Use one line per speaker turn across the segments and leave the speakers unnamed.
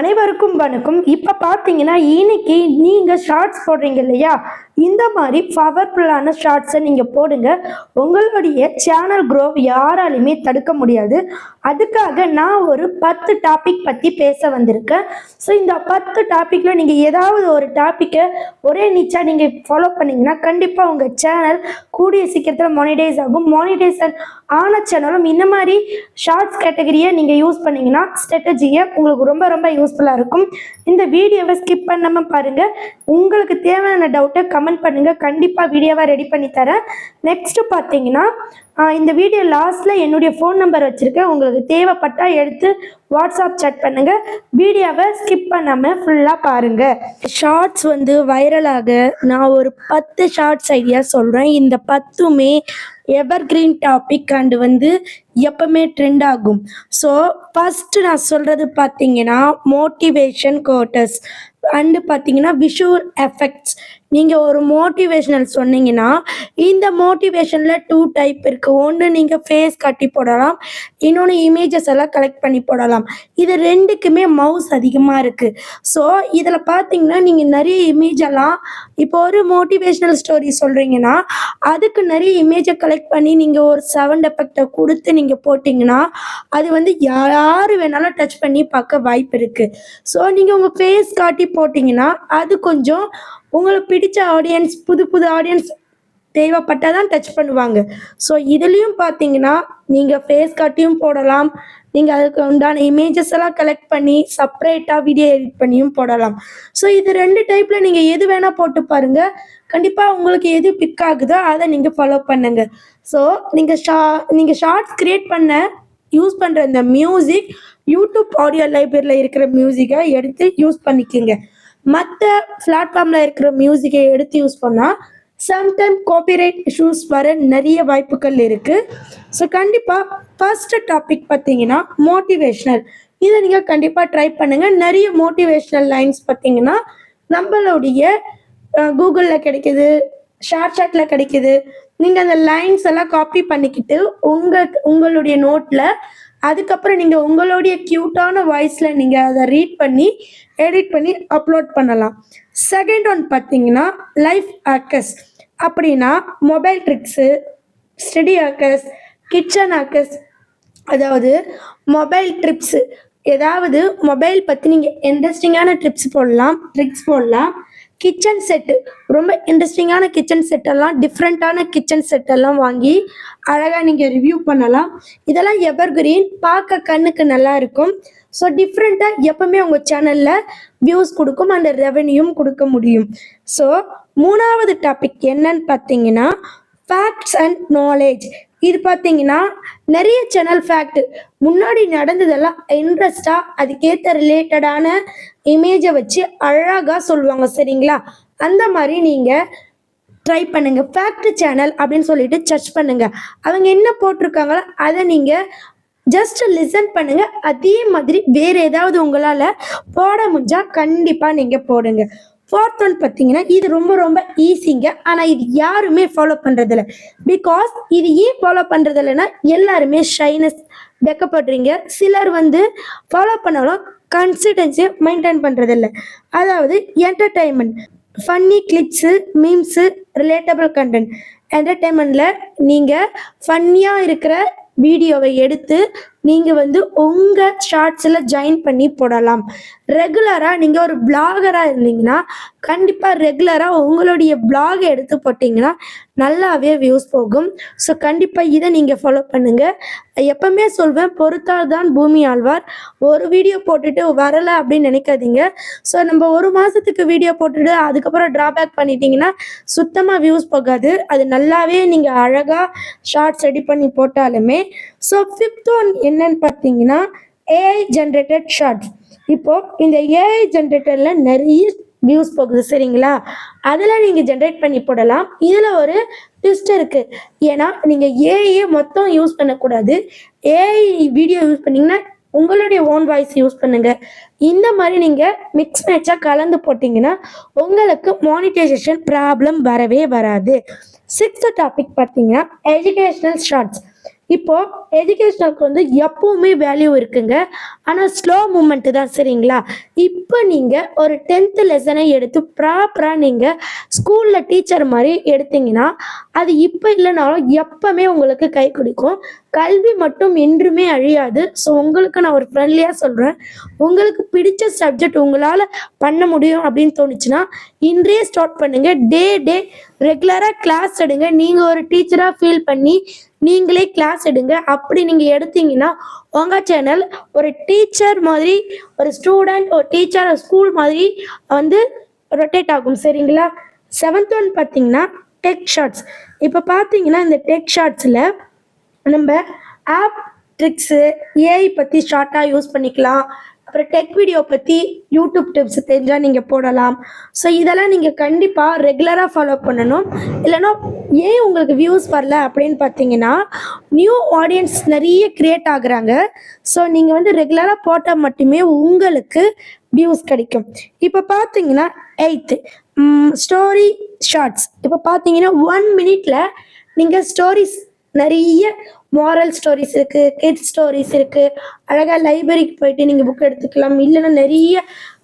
அனைவருக்கும் வணக்கம். இப்போ பார்த்தீங்கன்னா இன்னைக்கு நீங்கள் ஷார்ட்ஸ் போடுறீங்க இல்லையா? இந்த மாதிரி பவர்ஃபுல்லான ஷார்ட்ஸை நீங்கள் போடுங்க. உங்களுடைய சேனல் க்ரோ யாராலையுமே தடுக்க முடியாது. அதுக்காக நான் ஒரு பத்து டாபிக் பற்றி பேச வந்திருக்கேன். ஸோ இந்த பத்து டாப்பிக்கில் நீங்கள் ஏதாவது ஒரு டாப்பிக்கை ஒரே நீச்சாக நீங்கள் ஃபாலோ பண்ணிங்கன்னா கண்டிப்பாக உங்கள் சேனல் கூடிய சீக்கிரத்தில் மானிடைஸ் ஆகும். மானிடைசன் ஆன சேனலும் இந்த மாதிரி ஷார்ட்ஸ் கேட்டகரியை நீங்கள் யூஸ் பண்ணிங்கன்னா ஸ்ட்ராட்டஜியை உங்களுக்கு ரொம்ப ரொம்ப யூஸ்ஃபுல்லாக இருக்கும். இந்த வீடியோவை ஸ்கிப் பண்ணாமல் பாருங்கள் உங்களுக்கு தேவையான டவுட்டை கமெண்ட் பண்ணுங்கள் கண்டிப்பாக வீடியோவாக ரெடி பண்ணி தரேன். நெக்ஸ்ட்டு பார்த்தீங்கன்னா இந்த வீடியோ லாஸ்ட்டில் என்னுடைய ஃபோன் நம்பர் வச்சுருக்கேன். உங்களுக்கு தேவைப்பட்டால் எடுத்து வாட்ஸ்அப் சேட் பண்ணுங்கள் வீடியோவை ஸ்கிப் பண்ணாமல் ஃபுல்லாக பாருங்கள் ஷார்ட்ஸ் வந்து வைரலாக நான் ஒரு பத்து ஷார்ட்ஸ் ஐடியா சொல்கிறேன் இந்த பத்துமே எவர் கிரீன் டாபிக் அண்டு வந்து எப்பவுமே ட்ரெண்ட் ஆகும். ஸோ ஃபஸ்ட்டு நான் சொல்கிறது பார்த்தீங்கன்னா மோட்டிவேஷன் கோட்டஸ் அண்டு பார்த்தீங்கன்னா விஷுவல் எஃபெக்ட்ஸ் நீங்கள் ஒரு மோட்டிவேஷனல் சொன்னீங்கன்னா இந்த மோட்டிவேஷனில் டூ டைப் இருக்குது ஒன்று நீங்கள் ஃபேஸ் கட்டி போடலாம் இன்னொன்று இமேஜஸ் எல்லாம் கலெக்ட் பண்ணி போடலாம். இது ரெண்டுக்குமே மவுஸ் அதிகமாக இருக்குது ஸோ இதில் பார்த்தீங்கன்னா நீங்கள் நிறைய இமேஜ் எல்லாம் இப்போ ஒரு மோட்டிவேஷனல் ஸ்டோரி சொல்கிறீங்கன்னா அதுக்கு நிறைய இமேஜை கலெக்ட் பண்ணி நீங்கள் ஒரு சவுண்ட் எஃபெக்டை கொடுத்து நீங்கள் போட்டிங்கன்னா அது வந்து யார் வேணாலும் டச் பண்ணி பார்க்க வாய்ப்பு இருக்குது ஸோ நீங்கள் உங்கள் ஃபேஸ் காட்டி போட்டிங்கன்னா அது கொஞ்சம் உங்களுக்கு பிடிச்ச ஆடியன்ஸ் புது புது ஆடியன்ஸ் தேவைப்பட்டால் தான் டச் பண்ணுவாங்க. ஸோ இதுலேயும் பார்த்தீங்கன்னா நீங்கள் ஃபேஸ் காட்டியும் போடலாம். நீங்கள் அதுக்கு உண்டான இமேஜஸ் எல்லாம் கலெக்ட் பண்ணி செப்பரேட்டாக வீடியோ எடிட் பண்ணியும் போடலாம். ஸோ இது ரெண்டு டைப்பில் நீங்கள் எது வேணால் போட்டு பாருங்கள் கண்டிப்பாக உங்களுக்கு எது பிக் ஆகுதோ அதை நீங்கள் ஃபாலோ பண்ணுங்க. ஸோ நீங்கள் ஷா நீங்கள் ஷார்ட்ஸ் க்ரியேட் பண்ண யூஸ் பண்ணுற இந்த மியூசிக் யூடியூப் ஆடியோ லைப்ரரியில் இருக்கிற மியூசிக்கை எடுத்து யூஸ் பண்ணிக்கோங்க. மற்ற பிளாட்ஃபார்மில் இருக்கிற மியூசிக்கை எடுத்து யூஸ் பண்ணால் சம்டைம் காப்பிரைட் இஷ்யூஸ் வர நிறைய வாய்ப்புகள் இருக்குது ஸோ கண்டிப்பாக ஃபர்ஸ்ட் டாபிக் பார்த்தீங்கன்னா மோட்டிவேஷ்னல் இதை நீங்கள் கண்டிப்பாக ட்ரை பண்ணுங்கள் நிறைய மோட்டிவேஷ்னல் லைன்ஸ் பார்த்தீங்கன்னா நம்மளுடைய கூகுளில் கிடைக்குது ஷேர் சாட்டில் கிடைக்குது. நீங்கள் அந்த லைன்ஸ் எல்லாம் காப்பி பண்ணிக்கிட்டு உங்கள் உங்களுடைய நோட்டில் அதுக்கப்புறம் நீங்கள் உங்களுடைய க்யூட்டான வாய்ஸில் நீங்கள் அதை ரீட் பண்ணி எடிட் பண்ணி அப்லோட் பண்ணலாம். செகண்ட் ஒன் பார்த்தீங்கன்னா லைஃப் ஆக்கர்ஸ் அப்படின்னா mobile tricks study hackers kitchen hackers அதாவது மொபைல் ட்ரிப்ஸு ஏதாவது மொபைல் பற்றி நீங்கள் இன்ட்ரெஸ்டிங்கான ட்ரிப்ஸ் போடலாம் ட்ரிக்ஸ் போடலாம். கிச்சன் செட்டு ரொம்ப இன்ட்ரெஸ்டிங்கான கிச்சன் செட்டெல்லாம் டிஃப்ரெண்ட்டான கிச்சன் செட்டெல்லாம் வாங்கி அழகாக நீங்கள் ரிவ்யூ பண்ணலாம். இதெல்லாம் எவர் கிரீன் பார்க்க கண்ணுக்கு நல்லா இருக்கும். ஸோ டிஃப்ரெண்ட்டாக எப்பவுமே உங்கள் சேனலில் வியூஸ் கொடுக்கும் அந்த ரெவென்யூவும் கொடுக்க முடியும். ஸோ மூணாவது டாபிக் என்னன்னு பார்த்தீங்கன்னா ஃபேக்ட்ஸ் அண்ட் நாலேஜ் இது பார்த்தீங்கன்னா நிறைய சேனல் ஃபேக்ட் முன்னாடி நடந்ததெல்லாம் இன்ட்ரெஸ்டாக அதுக்கேற்ற ரிலேட்டடான இமேஜை வச்சு அழகாக சொல்லுவாங்க சரிங்களா? அந்த மாதிரி நீங்கள் ட்ரை பண்ணுங்க. ஃபேக்ட் சேனல் அப்படின்னு சொல்லிட்டு சர்ச் பண்ணுங்க. அவங்க என்ன போட்டிருக்காங்களோ அதை நீங்கள் ஜஸ்ட் லிசன் பண்ணுங்க. அதே மாதிரி வேற ஏதாவது உங்களால் போட முடிஞ்சா கண்டிப்பாக நீங்கள் போடுங்க. ஃபோர்த் ஒன் பார்த்தீங்கன்னா இது ரொம்ப ரொம்ப ஈஸிங்க ஆனால் இது யாருமே ஃபாலோ பண்ணுறதில்ல பிகாஸ் இது ஏன் ஃபாலோ பண்ணுறதில்லன்னா எல்லாருமே ஷைனஸ் வெக்கப்படுறீங்க. சிலர் வந்து ஃபாலோ பண்ணாலும் கன்சிஸ்டன்சியை மெயின்டைன் பண்ணுறதில்ல அதாவது entertainment funny clips memes relatable content என்டர்டைன்மெண்ட்டில் நீங்கள் ஃபன்னியாக இருக்கிற வீடியோவை எடுத்து நீங்கள் வந்து உங்கள் ஷார்ட்ஸில் ஜாயின் பண்ணி போடலாம். ரெகுலராக நீங்கள் ஒரு பிளாகராக இருந்தீங்கன்னா கண்டிப்பாக ரெகுலராக உங்களுடைய பிளாக் எடுத்து போட்டிங்கன்னா நல்லாவே வியூஸ் போகும். ஸோ கண்டிப்பாக இதை நீங்கள் ஃபாலோ பண்ணுங்கள் எப்பவுமே சொல்வேன் பொறுத்தால் தான் பூமி ஆழ்வார். ஒரு வீடியோ போட்டுட்டு வரலை அப்படின்னு நினைக்காதீங்க. ஸோ நம்ம ஒரு மாதத்துக்கு வீடியோ போட்டுட்டு அதுக்கப்புறம் ட்ராபேக் பண்ணிட்டீங்கன்னா சுத்தமாக வியூஸ் போகாது. அது நல்லாவே நீங்கள் அழகாக ஷார்ட்ஸ் ரெடி பண்ணி போட்டாலுமே ஸோ ஃபிஃப்த் ஒன் என்னன்னு பார்த்தீங்கன்னா ஏஐ ஜென்ரேட்டட் ஷார்ட்ஸ் இப்போ இந்த ஏஐ ஜென்ரேட்டரில் நிறைய வியூஸ் போகுது சரிங்களா? அதில் நீங்கள் ஜென்ரேட் பண்ணி போடலாம். இதில் ஒரு ட்விஸ்ட் இருக்குது ஏன்னா நீங்கள் ஏஐயே மொத்தம் யூஸ் பண்ணக்கூடாது. ஏஐ வீடியோ யூஸ் பண்ணிங்கன்னா உங்களுடைய ஓன் வாய்ஸ் யூஸ் பண்ணுங்க. இந்த மாதிரி நீங்கள் மிக்ஸ் மேட்சாக கலந்து போட்டிங்கன்னா உங்களுக்கு மானிட்டைசேஷன் ப்ராப்ளம் வரவே வராது. சிக்ஸ்த் டாபிக் பார்த்தீங்கன்னா எஜுகேஷ்னல் ஷார்ட்ஸ் இப்போ எஜுகேஷனுக்கு வந்து எப்பவுமே வேல்யூ இருக்குங்க. ஆனால் ஸ்லோ மூமெண்ட்டு தான் சரிங்களா? இப்போ நீங்கள் ஒரு டென்த்து லெசனை எடுத்து ப்ராப்பராக நீங்கள் ஸ்கூலில் டீச்சர் மாதிரி எடுத்தீங்கன்னா அது இப்போ இல்லைனாலும் எப்பவுமே உங்களுக்கு கை கொடுக்கும். கல்வி மட்டும் என்றுமே அழியாது. ஸோ உங்களுக்கு நான் ஒரு ஃப்ரெண்ட்லியாக சொல்கிறேன் உங்களுக்கு பிடிச்ச சப்ஜெக்ட் உங்களால் பண்ண முடியும் அப்படின்னு தோணுச்சுன்னா இன்றையே ஸ்டார்ட் பண்ணுங்கள் டே டே ரெகுலராக கிளாஸ் எடுங்க. நீங்கள் ஒரு டீச்சராக ஃபீல் பண்ணி நீங்களே கிளாஸ் எடுங்க. அப்படி நீங்கள் எடுத்தீங்கன்னா உங்கள் சேனல் ஒரு டீச்சர் மாதிரி ஒரு ஸ்டூடெண்ட் ஒரு டீச்சர் ஸ்கூல் மாதிரி வந்து ரொட்டேட் ஆகும். சரிங்களா? செவன்த் ஒன் பார்த்தீங்கன்னா டெக் ஷார்ட்ஸ் இப்போ பார்த்தீங்கன்னா இந்த டெக் ஷார்ட்ஸில் நம்ம ஆப் ட்ரிக்ஸு ஏஐ பற்றி ஷார்ட்டாக யூஸ் பண்ணிக்கலாம். அப்புறம் டெக் வீடியோ பற்றி யூடியூப் டிப்ஸ் தெரிஞ்சால் நீங்கள் போடலாம். ஸோ இதெல்லாம் நீங்கள் கண்டிப்பாக ரெகுலராக ஃபாலோ பண்ணணும். இல்லைன்னா ஏன் உங்களுக்கு வியூஸ் வரல அப்படின்னு பார்த்தீங்கன்னா நியூ ஆடியன்ஸ் நிறைய க்ரியேட் ஆகுறாங்க. ஸோ நீங்கள் வந்து ரெகுலராக போட்டால் மட்டுமே உங்களுக்கு வியூஸ் கிடைக்கும். இப்போ பார்த்தீங்கன்னா எயித்து ஸ்டோரி ஷார்ட்ஸ் இப்போ பார்த்தீங்கன்னா ஒன் மினிட்ல நீங்கள் ஸ்டோரிஸ் நிறைய மாரல் ஸ்டோரிஸ் இருக்குது கிட்ஸ் ஸ்டோரிஸ் இருக்குது அழகாக லைப்ரரிக்கு போயிட்டு நீங்கள் புக் எடுத்துக்கலாம். இல்லைன்னா நிறைய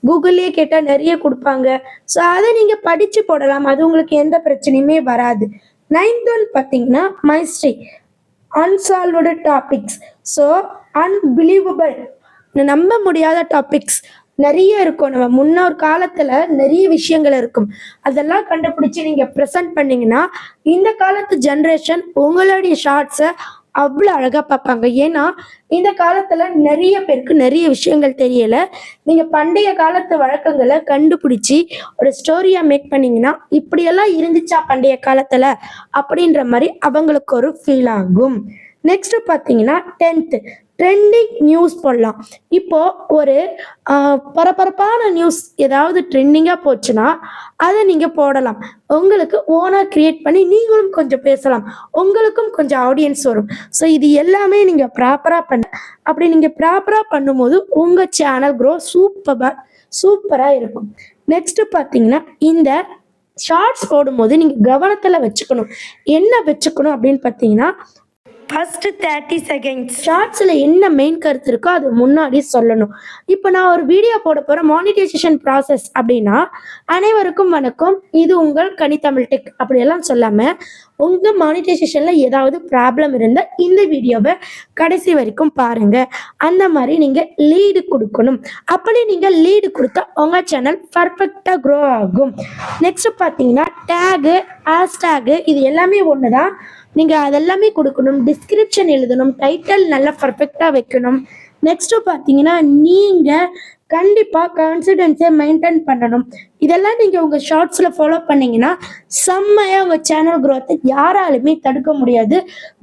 கூகுள்லேயே கேட்டால் நிறைய கொடுப்பாங்க. ஸோ அதை நீங்கள் படித்து போடலாம். அது உங்களுக்கு எந்த பிரச்சனையுமே வராது. நைன்த் ஒன் பார்த்தீங்கன்னா mystery unsolved topics so unbelievable நம்ப முடியாத டாபிக்ஸ் நிறைய இருக்கும். நம்ம முன்னோர் காலத்துல நிறைய விஷயங்கள் இருக்கும். அதெல்லாம் கண்டுபிடிச்சு நீங்க ப்ரெசென்ட் பண்ணீங்கன்னா இந்த காலத்து ஜென்ரேஷன் உங்களுடைய ஷார்ட்ஸை அவ்வளோ அழகாக பார்ப்பாங்க. ஏன்னா இந்த காலத்தில் நிறைய பேருக்கு நிறைய விஷயங்கள் தெரியலை. நீங்கள் பண்டைய காலத்து வழக்கங்களை கண்டுபிடிச்சி ஒரு ஸ்டோரியாக மேக் பண்ணீங்கன்னா இப்படியெல்லாம் இருந்துச்சா பண்டைய காலத்தில்? அப்படின்ற மாதிரி அவங்களுக்கு ஒரு ஃபீல் ஆகும். நெக்ஸ்ட் பார்த்தீங்கன்னா டென்த்து ட்ரெண்டிங் நியூஸ் போடலாம். இப்போ ஒரு பரபரப்பான நியூஸ் ஏதாவது ட்ரெண்டிங்காக போச்சுன்னா அதை நீங்கள் போடலாம். உங்களுக்கு ஓனாக க்ரியேட் பண்ணி நீங்களும் கொஞ்சம் பேசலாம். உங்களுக்கும் கொஞ்சம் ஆடியன்ஸ் வரும். ஸோ இது எல்லாமே நீங்கள் ப்ராப்பராக பண்ண அப்படி நீங்கள் ப்ராப்பராக பண்ணும்போது உங்கள் சேனல் க்ரோ சூப்பராக சூப்பராக இருக்கும். நெக்ஸ்ட்டு பார்த்தீங்கன்னா இந்த ஷார்ட்ஸ் போடும்போது நீங்கள் கவனத்தில் வச்சுக்கணும். என்ன வச்சுக்கணும் அப்படின்னு பார்த்தீங்கன்னா ஃபர்ஸ்ட் தேர்ட்டி செகண்ட்ஸ் ஷார்ட்ஸில் என்ன மெயின் கருத்து இருக்கோ அது முன்னாடி சொல்லணும். இப்போ நான் ஒரு வீடியோ போட போகிறேன் மானிட்டைசேஷன் ப்ராசஸ் அப்படின்னா அனைவருக்கும் வணக்கம். இது உங்கள் கனித்தமிழ் டெக் அப்படியெல்லாம் சொல்லாமல் உங்கள் மானிட்டைசேஷனில் ஏதாவது ப்ராப்ளம் இருந்தால் இந்த வீடியோவை கடைசி வரைக்கும் பாருங்கள் அந்த மாதிரி நீங்கள் லீடு கொடுக்கணும். அப்படி நீங்கள் லீடு கொடுத்தா உங்கள் சேனல் பர்ஃபெக்டாக க்ரோ ஆகும். நெக்ஸ்ட் பார்த்தீங்கன்னா டேகு ஹேஷ்டேகு இது எல்லாமே ஒன்று தான் நீங்கள் அதெல்லாமே கொடுக்கணும். டிஸ்கிரிப்ஷன் எழுதணும். டைட்டில் நல்லா பர்ஃபெக்டாக வைக்கணும். நெக்ஸ்ட்டு பார்த்தீங்கன்னா நீங்கள் கண்டிப்பாக கான்ஃபிடென்ஸை மெயின்டைன் பண்ணணும். இதெல்லாம் நீங்கள் உங்கள் ஷார்ட்ஸில் ஃபாலோ பண்ணீங்கன்னா செம்மையாக உங்கள் சேனல் குரோத்தை யாராலுமே தடுக்க முடியாது.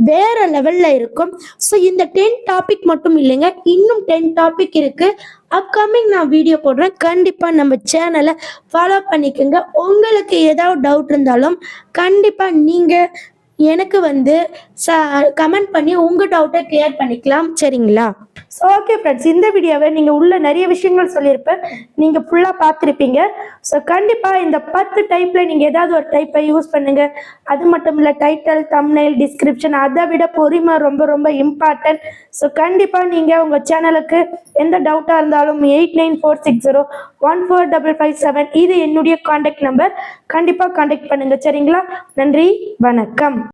வேற லெவலில் இருக்கும். ஸோ இந்த டென் டாபிக் மட்டும் இல்லைங்க. இன்னும் டென் டாபிக் இருக்குது அப்கமிங் நான் வீடியோ போடுறேன். கண்டிப்பாக நம்ம சேனலை ஃபாலோ பண்ணிக்கோங்க. உங்களுக்கு ஏதாவது டவுட் இருந்தாலும் கண்டிப்பாக நீங்கள் எனக்கு வந்து ச கமெண்ட் பண்ணி உங்கள் டவுட்டை கிளியர் பண்ணிக்கலாம். சரிங்களா? ஸோ ஓகே ஃப்ரெண்ட்ஸ் இந்த வீடியோவை நீங்கள் உள்ள நிறைய விஷயங்கள் சொல்லியிருப்பேன். நீங்கள் ஃபுல்லாக பார்த்துருப்பீங்க. ஸோ கண்டிப்பாக இந்த பத்து டைப்பில் நீங்கள் ஏதாவது ஒரு டைப்பை யூஸ் பண்ணுங்கள் அது மட்டும் இல்லை டைட்டில் தம்னைல் டிஸ்கிரிப்ஷன் அதை விட பொறுமை ரொம்ப ரொம்ப இம்பார்ட்டன்ட் ஸோ கண்டிப்பாக நீங்கள் உங்கள் சேனலுக்கு எந்த டவுட்டாக இருந்தாலும் eight nine four six zero one four double five seven இது என்னுடைய காண்டாக்ட் நம்பர் கண்டிப்பாக காண்டாக்ட் பண்ணுங்கள் சரிங்களா? நன்றி. வணக்கம்.